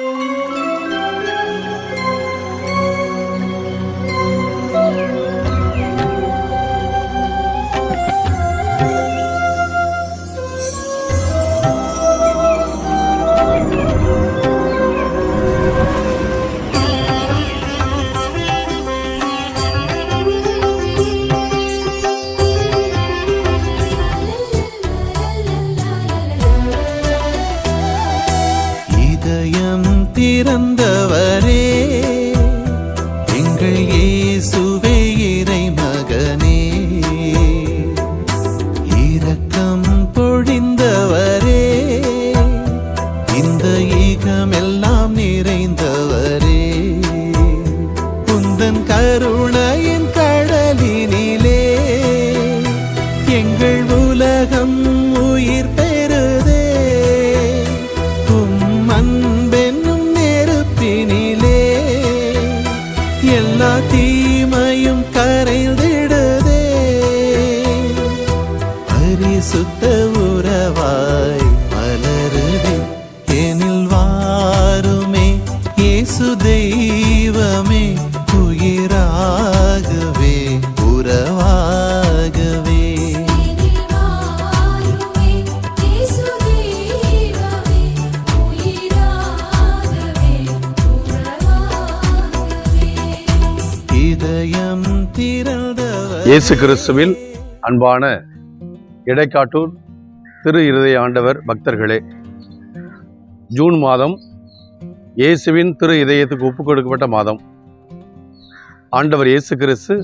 இதயம் உறவாகவே இதயம் இயேசு கிறிஸ்துவில் அன்பான இடைக்காட்டூர் திரு இருதய ஆண்டவர் பக்தர்களே ஜூன் மாதம் இயேசுவின் திரு இதயத்துக்கு ஒப்புக் கொடுக்கப்பட்ட மாதம். ஆண்டவர் இயேசு கிறிஸ்து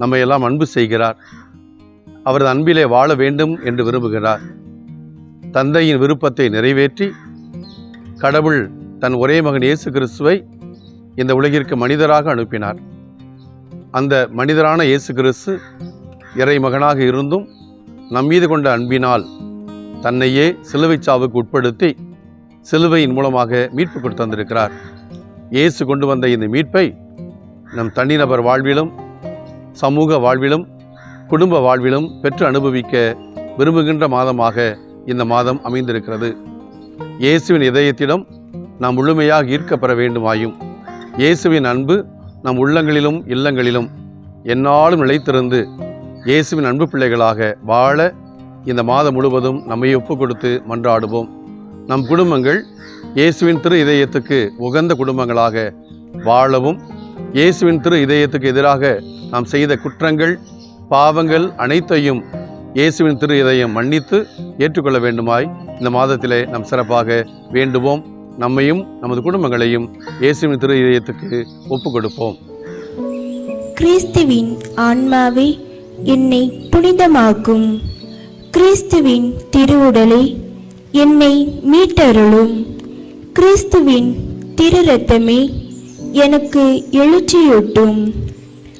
நம்மை எல்லாம் அன்பு செய்கிறார். அவரது அன்பிலே வாழ வேண்டும் என்று விரும்புகிறார். தந்தையின் விருப்பத்தை நிறைவேற்றி கடவுள் தன் ஒரே மகன் இயேசு கிறிஸ்துவை இந்த உலகிற்கு மனிதராக அனுப்பினார். அந்த மனிதரான இயேசு கிறிஸ்து இறை மகனாக இருந்தும் நம் மீது கொண்ட அன்பினால் தன்னையே சிலுவைச் சாவுக்கு உட்படுத்தி சிலுவையின் மூலமாக மீட்பு கொடுத்து வந்திருக்கிறார் இயேசு கொண்டு வந்த இந்த மீட்பை நம் தனிநபர் வாழ்விலும் சமூக வாழ்விலும் குடும்ப வாழ்விலும் பெற்று அனுபவிக்க விரும்புகின்ற மாதமாக இந்த மாதம் அமைந்திருக்கிறது. இயேசுவின் இதயத்திடம் நாம் முழுமையாக ஈர்க்கப்பெற வேண்டுமாயும் இயேசுவின் அன்பு நம் உள்ளங்களிலும் இல்லங்களிலும் என்னாலும் நிலைத்திருந்து இயேசுவின் அன்பு பிள்ளைகளாக வாழ இந்த மாதம் முழுவதும் நம்மை ஒப்பு கொடுத்து மன்றாடுவோம். நம் குடும்பங்கள் இயேசுவின் திரு இதயத்துக்கு உகந்த குடும்பங்களாக வாழவும் இயேசுவின் திரு இதயத்துக்கு எதிராக நாம் செய்த குற்றங்கள் பாவங்கள் அனைத்தையும் இயேசுவின் திரு இதயம் மன்னித்து ஏற்றுக்கொள்ள வேண்டுமாய் இந்த மாதத்திலே நாம் சிறப்பாக வேண்டுவோம். நம்மையும் நமது குடும்பங்களையும் இயேசுவின் திரு இதயத்துக்கு ஒப்பு கொடுப்போம் கிறிஸ்துவின் ஆன்மாவே என்னை புனிதமாக்கும். கிறிஸ்துவின் திருவுடலை என்னை மீட்டருளும். கிறிஸ்துவின் திரு ரத்தமே எனக்கு எழுச்சியூட்டும்.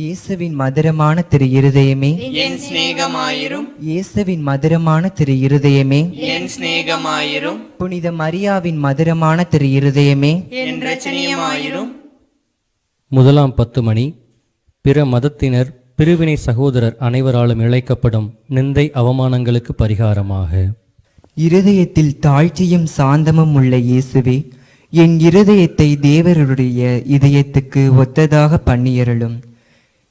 இயேசுவின் மதுரமான திரு இருதயமே. என் சிநேகமாயிரும். இயேசுவின் மதுரமான திரு இருதயமே. என் சிநேகமாயிரும். புனித மரியாவின் மதுரமான திரு இருதயமே. என் ரச்சனியமாயிரும் முதலாம் பத்து மணி. பிற மதத்தினர் பிரிவினை சகோதரர் அனைவராலும் இழைக்கப்படும் நிந்தை அவமானங்களுக்கு பரிகாரமாக. இருதயத்தில் தாழ்ச்சியும் சாந்தமும் உள்ள இயேசுவே என் இருதயத்தை தேவருடைய இதயத்துக்கு ஒத்ததாக பண்ணியருளும்.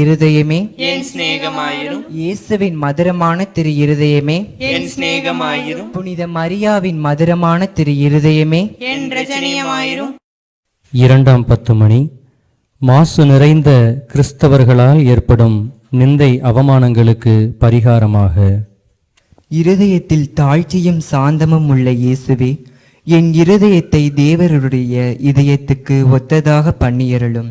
இருதயமே. என் சிநேகமாயிரும். இயேசுவின் மதுரமான திரு இருதயமே. என் சிநேகமாயிரும். புனித மரியாவின் மதுரமான திரு இருதயமே. என் ரஜனியமாயிரும். இரண்டாம் பத்து மணி. மாசு நிறைந்த கிறிஸ்தவர்களால் ஏற்படும் நிந்தை அவமானங்களுக்கு பரிகாரமாக. இருதயத்தில் தாழ்ச்சியும் சாந்தமும் உள்ள இயேசுவே என் இருதயத்தை தேவருடைய இதயத்துக்கு ஒத்ததாக பண்ணியருளும்.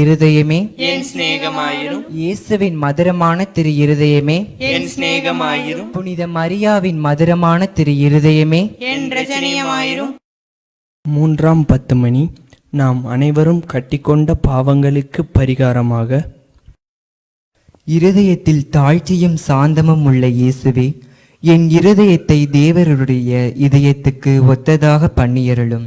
இருதயமே. என் சிநேகமாயிரும். இயேசுவின் மதுரமான திரு இருதயமே. என் சிநேகமாயிரும். புனித மரியாவின் மதுரமான திரு இருதயமே. என் ரஜனியமாயிரும். மூன்றாம் பத்து மணி நாம் அனைவரும் கட்டிக்கொண்ட பாவங்களுக்கு பரிகாரமாக. இருதயத்தில் தாழ்ச்சியும் சாந்தமும் உள்ள இயேசுவே என் இருதயத்தை தேவருடைய இதயத்துக்கு ஒத்ததாக பண்ணியருளும்.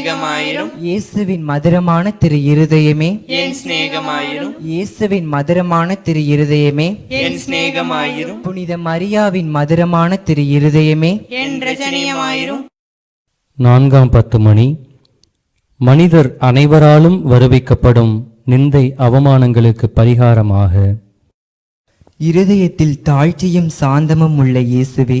சிநேகமாயிரும் இயேசுவின் மதுரமான திரு இருதயமே. என் சிநேகமாயிரும் இயேசுவின் மதுரமான திரு இருதயமே. என் சிநேகமாயிரும் புனித மரியாவின் மதுரமான திரு இருதயமே. என் ரஜனியமாயிரும் நான்காம் பத்து மணி. மனிதர் அனைவராலும் வருவிக்கப்படும் நிந்தை அவமானங்களுக்கு பரிகாரமாக. இருதயத்தில் தாழ்ச்சியும் சாந்தமும் உள்ள இயேசுவே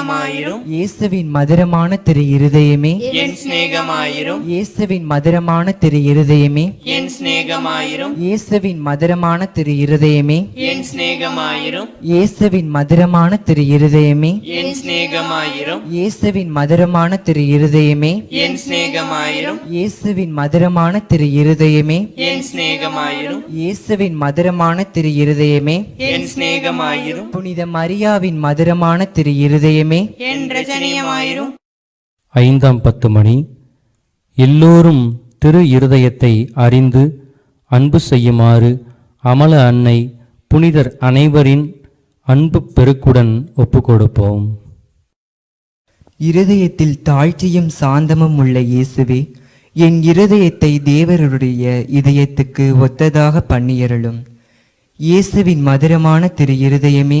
சிநேகமாயிரும் இயேசுவின் மதுரமான திரு இருதயமே. என் சிநேகமாயிரும். இயேசுவின் மதுரமான திரு இருதயமே. என் சிநேகமாயிரும். இயேசுவின் மதுரமான திரு இருதயமே. என் சிநேகமாயிரும். இயேசுவின் மதுரமான திரு இருதயமே. என் சிநேகமாயிரும். இயேசுவின் மதுரமான திரு இருதயமே. என் சிநேகமாயிரும். இயேசுவின் மதுரமான திரு இருதயமே. என் சிநேகமாயிரும். இயேசுவின் மதுரமான திரு இருதயமே. என் சிநேகமாயிரும். புனித மரியாவின் மதுரமான திரு இருதயமே. என் ரஜனியமாயிரும். ஐந்தாம் பத்து மணி. எல்லோரும் திரு இருதயத்தை அறிந்து அன்பு செய்யுமாறு அமல அன்னை புனிதர் அனைவரின் அன்பு பெருக்குடன் ஒப்புக்கொடுப்போம். இருதயத்தில் தாழ்ச்சியும் சாந்தமும் உள்ள இயேசுவே என் இருதயத்தை தேவருடைய இதயத்துக்கு ஒத்ததாக பண்ணியருளும். இயேசுவின் மதுரமான திரு இருதயமே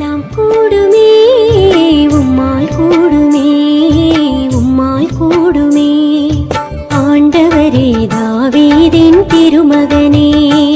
உம்மால் கூடுமே உம்மால் கூடுமே. ஆண்டவரே தாவீதின் திருமகனே.